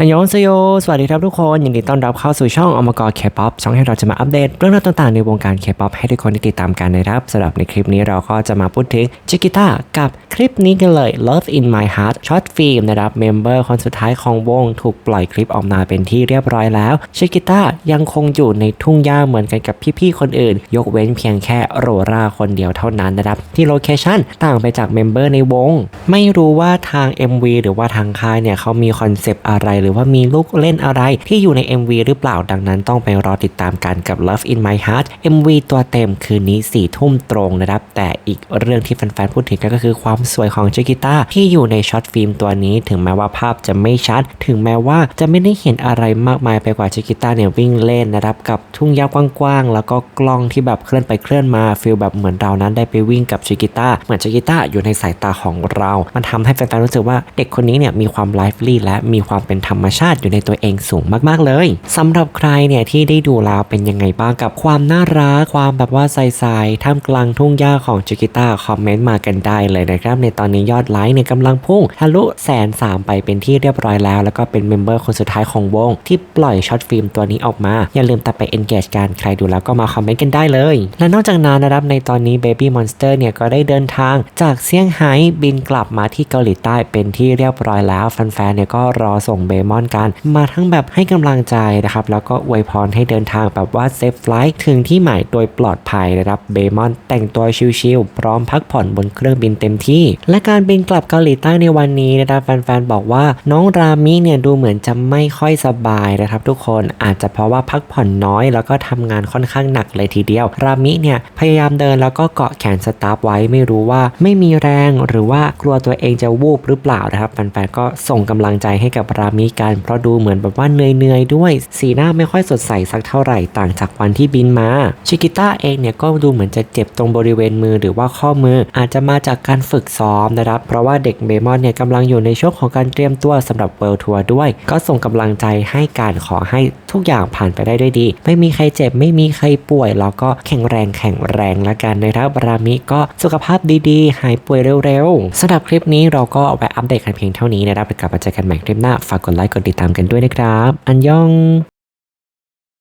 อันยองเซโย สวัสดีครับทุกคนยินดีต้อนรับเข้าสู่ช่องอมกรเคป๊อปช่องให้เราจะมาอัปเดตเรื่องราวต่างๆในวงการเคป๊อปให้ทุกคนได้ติดตามกันนะครับสำหรับในคลิปนี้เราก็จะมาพูดถึงจิกิต้ากับคลิปนี้กันเลย Love in My Heart ช็อตฟิล์มนะครับเมมเบอร์คนสุดท้ายของวงถูกปล่อยคลิปออกมาเป็นที่เรียบร้อยแล้วชิกิต้ายังคงอยู่ในทุ่งหญ้าเหมือนกันกับพี่ๆคนอื่น ยกเว้นเพียงแค่โรราคนเดียวเท่านั้นนะครับที่โลเคชั่นต่างไปจากเมมเบอร์ในวง ไม่รู้ว่าทาง MV หรือว่าทางค่ายเนี่ยเขามีคอนเซปต์อะไรหรือว่ามีลูกเล่นอะไรที่อยู่ใน MV หรือเปล่าดังนั้นต้องไปรอติดตามกันกับ Love in My Heart MV ตัวเต็มคืนนี้4ี่ทุ่มตรงนะครับ แต่อีกเรื่องที่แฟนๆพูดถึงก็คือความสวยของจิกิต้าที่อยู่ในช็อตฟิล์มตัวนี้ ถึงแม้ว่าภาพจะไม่ชัด ถึงแม้ว่าจะไม่ได้เห็นอะไรมากมายไปกว่าจิกิต้าเนี่ยวิ่งเล่นนะครับ กับทุ่งหญ้ากว้างๆ แล้วก็กล้องที่แบบเคลื่อนไปเคลื่อนมาฟีลแบบเหมือนเรานั้นได้ไปวิ่งกับจิกิต้าเหมือนจิกิต้าอยู่ในสายตาของเรา มันทำให้แฟนๆรู้สึกว่าเด็กคนนี้เนี่ยมีความไลฟ์ลี่และมีความเป็นธรรมมชาติอยู่ในตัวเองสูงมากๆเลยสำหรับใครเนี่ยที่ได้ดูแล้วเป็นยังไงบ้างกับความน่ารักความแบบว่าใสๆท่ามกลางทุ่งหญ้าของจิกิต้าคอมเมนต์มากันได้เลยนะครับ ในตอนนี้ยอดไลค์เนี่ยกำลังพุ่งทะลุแสนสามไปเป็นที่เรียบร้อยแล้ว แล้วก็เป็นเมมเบอร์คนสุดท้ายของวง ที่ปล่อยช็อตฟิล์มตัวนี้ออกมา อย่าลืมตัดไป engage กันใครดูแล้วก็มาคอมเมนต์กันได้เลย และนอกจากนั้นนะครับในตอนนี้ Baby Monster เนี่ยก็ได้เดินทาง จากเซี่ยงไฮ้บินกลับมาที่เกาหลีใต้เป็นที่เรียบร้อยแล้วแฟนๆเนี่ยก็รอส่งเบมอนกัน มาทั้งแบบให้กำลังใจนะครับ แล้วก็อวยพรให้เดินทางแบบว่าเซฟไฟล์ถึงที่หมายโดยปลอดภัยนะครับเบมอนแต่งตัวชิลๆพร้อมพักผ่อนบนเครื่องบินเต็มที่ และการบินกลับเกาหลีใต้ในวันนี้นะครับแฟนๆบอกว่าน้องรามิเนี่ยดูเหมือนจะไม่ค่อยสบายนะครับ ทุกคนอาจจะเพราะว่าพักผ่อนน้อย แล้วก็ทำงานค่อนข้างหนักเลยทีเดียว รามิเนี่ยพยายามเดินแล้วก็เกาะแขนสตาฟไว้ไม่รู้ว่าไม่มีแรงหรือว่ากลัวตัวเองจะวูบหรือเปล่านะครับแฟนๆก็ส่งกำลังใจให้กับรามิกัน เพราะดูเหมือนแบบว่าเหนื่อยๆด้วย สีหน้าไม่ค่อยสดใสสักเท่าไหร่ต่างจากวันที่บินมา ชิกิต้าเองเนี่ยก็ดูเหมือนจะเจ็บตรงบริเวณมือหรือว่าข้อมือ อาจจะมาจากการฝึกซ้อมนะครับ เพราะว่าเด็กเบมอนเนี่ยกำลังอยู่ในช่วงของการเตรียมตัวสำหรับเวิลด์ทัวร์ด้วย ก็ส่งกำลังใจให้การขอให้ทุกอย่างผ่านไปได้ด้วยดี ไม่มีใครเจ็บไม่มีใครป่วย แล้วก็แข็งแรงแข็งแรงละกันนะครับรามิก็สุขภาพดีๆ หายป่วยเร็วๆสำหรับคลิปนี้เราก็เอาไปอัปเดตกันเพียงเท่านี้นะครับกลับมาเจอกันใหม่คลิปหน้าฝากกดไลค์กดติดตามกันด้วยนะครับ อันยอง